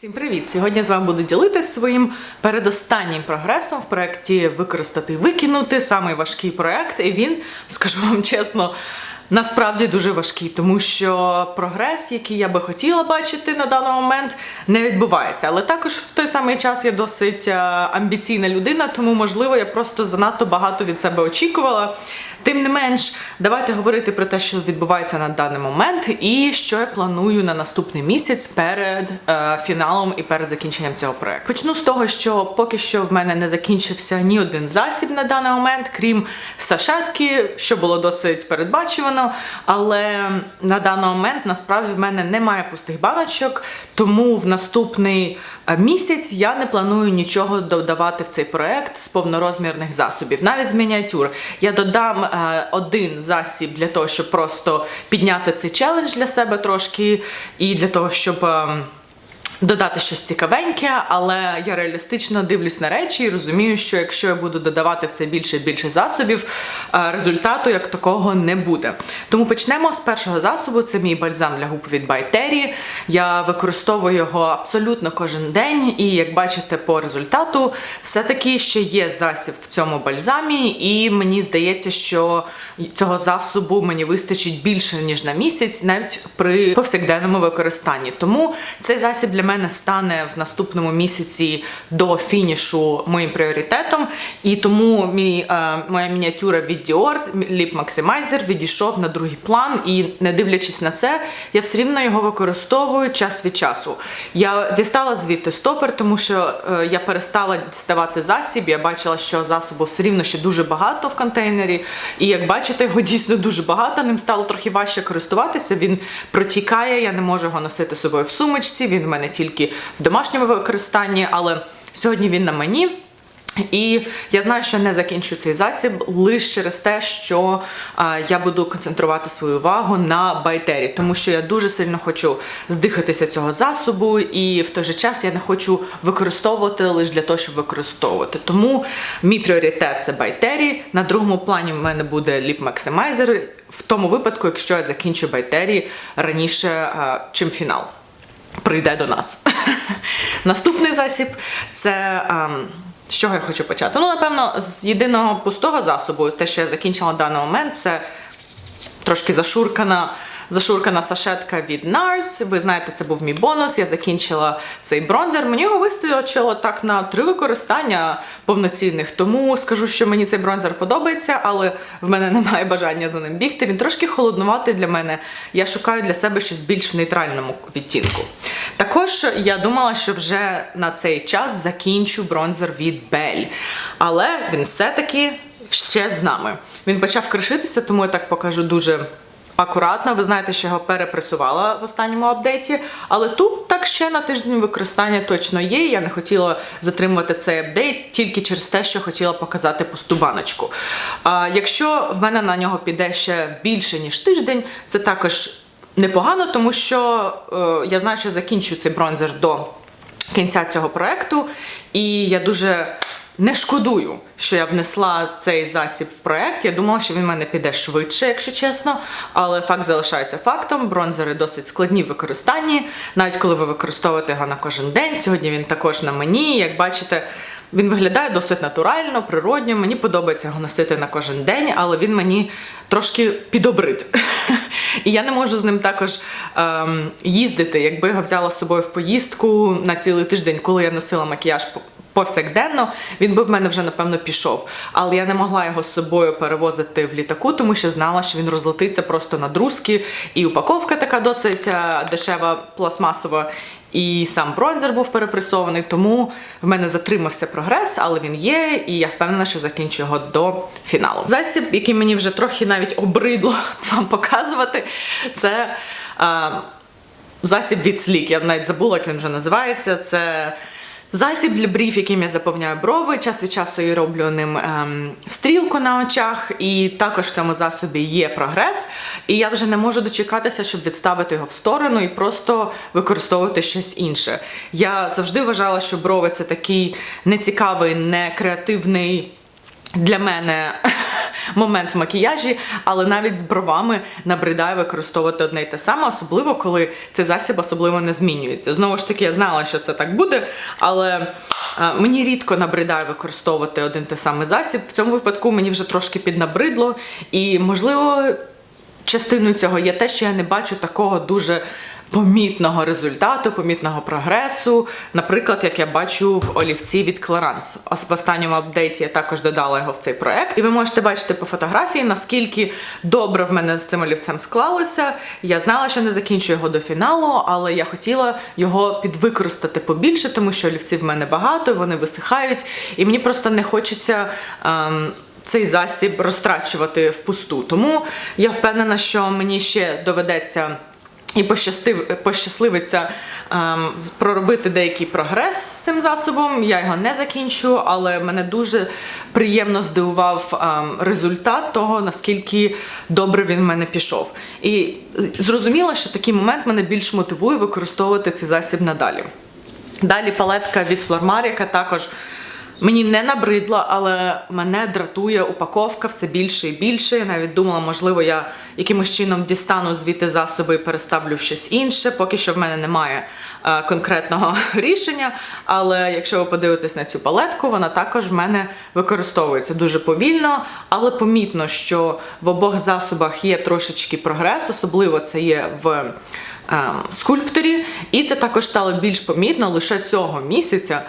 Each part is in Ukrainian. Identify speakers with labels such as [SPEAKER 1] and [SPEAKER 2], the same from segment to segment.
[SPEAKER 1] Всім привіт! Сьогодні з вами буду ділитися своїм передостаннім прогресом в проєкті Використати викинути самий важкий проєкт. І він, скажу вам чесно, насправді дуже важкий, тому що прогрес, який я би хотіла бачити на даний момент, не відбувається. Але також в той самий час я досить е, амбіційна людина, тому можливо я просто занадто багато від себе очікувала. Тим не менш, давайте говорити про те, що відбувається на даний момент, і що я планую на наступний місяць перед е, фіналом і перед закінченням цього проекту. Почну з того, що поки що в мене не закінчився ні один засіб на даний момент, крім сашетки, що було досить передбачувано. Але на даний момент насправді в мене немає пустих баночок, тому в наступний е, місяць я не планую нічого додавати в цей проект з повнорозмірних засобів, навіть з мініатюр. Я додам е, один засіб для того, щоб просто підняти цей челендж для себе трошки, і для того, щоб. Додати щось цікавеньке, але я реалістично дивлюсь на речі і розумію, що якщо я буду додавати все більше і більше засобів, е, результату як такого не буде. Тому почнемо з першого засобу. Це мій бальзам для губ від Terry. Я використовую його абсолютно кожен день, і як бачите по результату, все-таки ще є засіб в цьому бальзамі, і мені здається, що цього засобу мені вистачить більше ніж на місяць, навіть при повсякденному використанні. Тому цей засіб для мене стане в наступному місяці до фінішу моїм пріоритетом. І тому мій, е, моя мініатюра від Dior, Lip Maximizer, відійшов на другий план. І не дивлячись на це, я все рівно його використовую час від часу. Я дістала звідти стопер, тому що е, я перестала діставати засіб. Я бачила, що засобу все рівно ще дуже багато в контейнері. І як бачите, його дійсно дуже багато. Ним стало трохи важче користуватися. Він протікає, я не можу його носити з собою в сумочці. Він в мене тільки в домашньому використанні, але сьогодні він на мені. І я знаю, що не закінчу цей засіб лише через те, що я буду концентрувати свою увагу на байтері, тому що я дуже сильно хочу здихатися цього засобу, і в той же час я не хочу використовувати лише для того, щоб використовувати. Тому мій пріоритет це байтері. На другому плані в мене буде ліп максимайзер в тому випадку, якщо я закінчу байтері раніше, чим фінал прийде до нас. Наступний засіб це. ем, з чого я хочу почати? Ну, напевно, з єдиного пустого засобу, те, що я закінчила в даний момент, це трошки зашуркана. Зашуркана сашетка від NARS. Ви знаєте, це був мій бонус. Я закінчила цей бронзер. Мені його вистачило так на три використання повноцінних. Тому скажу, що мені цей бронзер подобається, але в мене немає бажання за ним бігти. Він трошки холоднуватий для мене. Я шукаю для себе щось більш в нейтральному відтінку. Також я думала, що вже на цей час закінчу бронзер від Belle. Але він все-таки ще з нами. Він почав кришитися, тому я так покажу дуже акуратно. Ви знаєте, що його перепресувала в останньому апдейті, але тут так ще на тиждень використання точно є. Я не хотіла затримувати цей апдейт тільки через те, що хотіла показати пусту баночку. А, якщо в мене на нього піде ще більше ніж тиждень, це також непогано, тому що е, я знаю, що закінчу цей бронзер до кінця цього проекту, і я дуже не шкодую, що я внесла цей засіб в проект. Я думала, що він в мене піде швидше, якщо чесно. Але факт залишається фактом. Бронзери досить складні в використанні, навіть коли ви використовуєте його на кожен день. Сьогодні він також на мені. Як бачите, він виглядає досить натурально, природньо. Мені подобається його носити на кожен день, але він мені трошки підобрид. І я не можу з ним також ем, їздити. Якби його взяла з собою в поїздку на цілий тиждень, коли я носила макіяж повсякденно, він би в мене вже напевно пішов. Але я не могла його з собою перевозити в літаку, тому що знала, що він розлетиться просто на друзки. І упаковка така досить е, дешева, пластмасова. І сам бронзер був перепресований, тому в мене затримався прогрес, але він є, і я впевнена, що закінчу його до фіналу. Засіб, який мені вже трохи навіть обридло вам показувати, це е, засіб від Sleek. Я навіть забула, як він вже називається. Це засіб для брів, яким я заповняю брови. Час від часу я роблю ним ем, стрілку на очах, і також в цьому засобі є прогрес. І я вже не можу дочекатися, щоб відставити його в сторону і просто використовувати щось інше. Я завжди вважала, що брови це такий нецікавий, некреативний для мене момент в макіяжі, але навіть з бровами набридає використовувати одне й те саме, особливо коли цей засіб особливо не змінюється. Знову ж таки, я знала, що це так буде, але е, мені рідко набридає використовувати один той самий засіб. В цьому випадку мені вже трошки піднабридло, і можливо. Частиною цього є те, що я не бачу такого дуже помітного результату, помітного прогресу. Наприклад, як я бачу в олівці від. Ос- В останньому апдейті я також додала його в цей проект. І ви можете бачити по фотографії, наскільки добре в мене з цим олівцем склалося. Я знала, що не закінчу його до фіналу, але я хотіла його підвикористати побільше, тому що олівців в мене багато, вони висихають, і мені просто не хочеться. Ем, цей засіб розтрачувати впусту. Тому я впевнена, що мені ще доведеться. І пощастив, пощасливиться ем, проробити деякий прогрес з цим засобом. Я його не закінчу, але мене дуже приємно здивував ем, результат того, наскільки добре він в мене пішов. І зрозуміло, що такий момент мене більш мотивує використовувати цей засіб надалі. Далі палетка від Flormar, яка також мені не набридла, але мене дратує упаковка все більше і більше. Я навіть думала, можливо, я якимось чином дістану звідти засоби і переставлю в щось інше. Поки що в мене немає е, конкретного рішення. Але якщо ви подивитесь на цю палетку, вона також в мене використовується дуже повільно, але помітно, що в обох засобах є трошечки прогрес, особливо це є в ем, скульпторі, і це також стало більш помітно лише цього місяця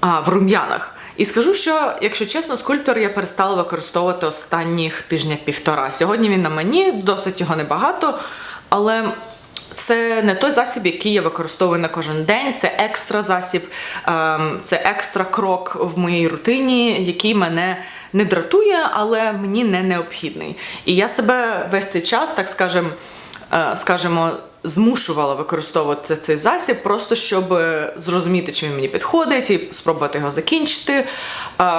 [SPEAKER 1] а, в рум'янах. І скажу, що, якщо чесно, скульптор я перестала використовувати останніх тижня півтора. Сьогодні він на мені, досить його небагато, але це не той засіб, який я використовую на кожен день. Це екстра засіб, ем, це екстра крок в моїй рутині, який мене не дратує, але мені не необхідний. І я себе весь цей час, так скажем, е, скажімо, змушувала використовувати цей засіб, просто щоб е, зрозуміти, чи він мені підходить, і спробувати його закінчити. Е,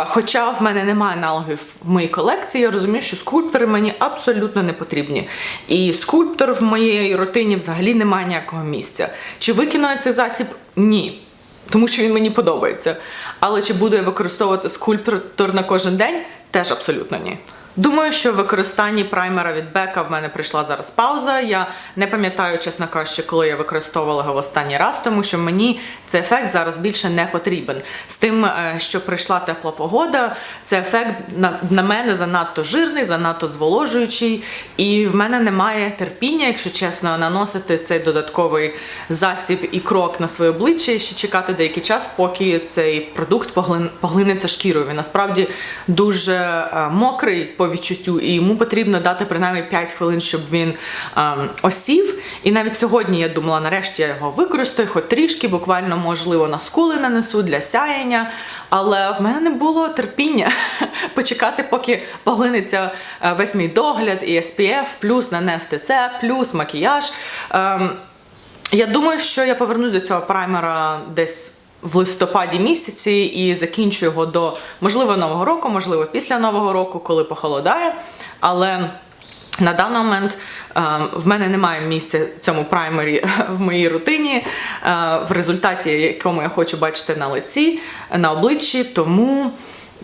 [SPEAKER 1] Хоча в мене немає аналогів в моїй колекції, я розумію, що скульптори мені абсолютно не потрібні. І скульптор в моїй рутині взагалі немає ніякого місця. Чи викину я цей засіб? Ні. Тому що він мені подобається. Але чи буду я використовувати скульптор на кожен день? Теж абсолютно ні. Думаю, що в використанні праймера від Бека в мене прийшла зараз пауза. Я не пам'ятаю, чесно кажучи, коли я використовувала його в останній раз, тому що мені цей ефект зараз більше не потрібен. З тим, е, що прийшла тепла погода, цей ефект на, мене занадто жирний, занадто зволожуючий, і в мене немає терпіння, якщо чесно, наносити цей додатковий засіб і крок на своє обличчя і ще чекати деякий час, поки цей продукт поглин, поглинеться шкірою. Він насправді дуже е, мокрий по відчуттю, і йому потрібно дати принаймні 5 хвилин, щоб він ем, осів. І навіть сьогодні я думала, нарешті я його використаю, хоч трішки, буквально, можливо, на скули нанесу для сяєння. Але в мене не було терпіння почекати, поки поглинеться е, весь мій догляд і SPF, плюс нанести це, плюс макіяж. Ем, я думаю, що я повернусь до цього праймера десь в листопаді місяці і закінчу його до можливо нового року, можливо, після нового року, коли похолодає. Але на даний момент е, в мене немає місця цьому праймері в моїй рутині, е, в результаті якому я хочу бачити на лиці, на обличчі. Тому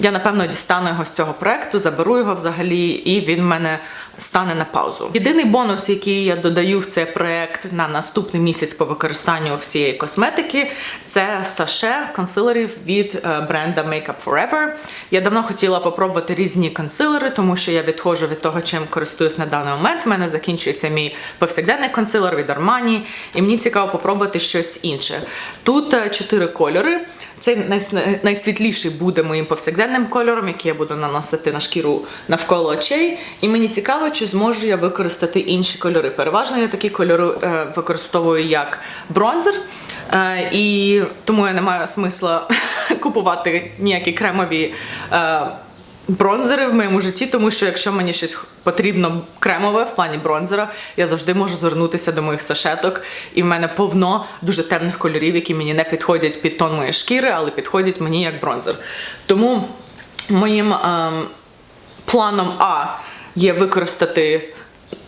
[SPEAKER 1] я напевно дістану його з цього проекту, заберу його взагалі, і він в мене стане на паузу. Єдиний бонус, який я додаю в цей проект на наступний місяць по використанню всієї косметики, це саше консилерів від е, бренда Makeup Forever. Я давно хотіла попробувати різні консилери, тому що я відходжу від того, чим користуюсь на даний момент. У мене закінчується мій повсякденний консилер від Armani, і мені цікаво попробувати щось інше. Тут е, чотири кольори. Цей найс- найсвітліший буде моїм повсякденним кольором, який я буду наносити на шкіру навколо очей. І мені цікаво, чи зможу я використати інші кольори. Переважно я такі кольори е, використовую як бронзер. Е, і тому я не маю смисла купувати ніякі кремові. Бронзери в моєму житті, тому що якщо мені щось потрібно кремове в плані бронзера, я завжди можу звернутися до моїх сашеток, і в мене повно дуже темних кольорів, які мені не підходять під тон моєї шкіри, але підходять мені як бронзер. Тому моїм ем, планом А є використати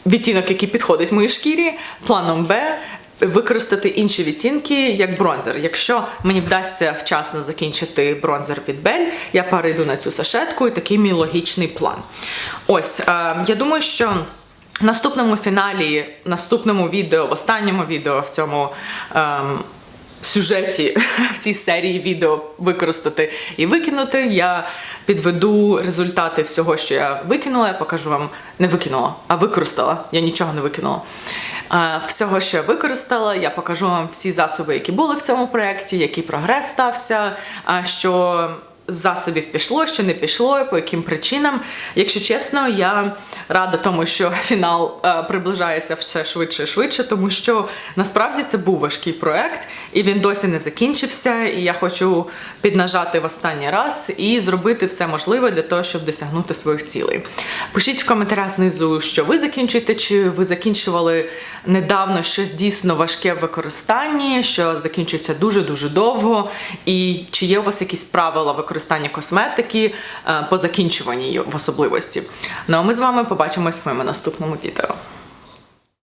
[SPEAKER 1] відтінок, який підходить моїй шкірі, планом Б використати інші відтінки як бронзер. Якщо мені вдасться вчасно закінчити бронзер від Бель, я перейду на цю сашетку і такий мій логічний план. Ось, е, я думаю, що. В наступному фіналі, в наступному відео, в останньому відео в цьому ем, сюжеті в цій серії відео використати і викинути. Я підведу результати всього, що я викинула. Я покажу вам не викинула, а використала. Я нічого не викинула. Всього, що я використала, я покажу вам всі засоби, які були в цьому проєкті, який прогрес стався, що засобів пішло, що не пішло, по яким причинам. Якщо чесно, я рада тому, що фінал е, приближається все швидше і швидше, тому що насправді це був важкий проект, і він досі не закінчився. І я хочу піднажати в останній раз і зробити все можливе для того, щоб досягнути своїх цілей. Пишіть в коментарях знизу, що ви закінчуєте, чи ви закінчували недавно щось дійсно важке в використанні, що закінчується дуже дуже довго, і чи є у вас якісь правила використання косметики е, по закінчуванні в особливості. Ну а ми з вами побачимось в моєму наступному відео.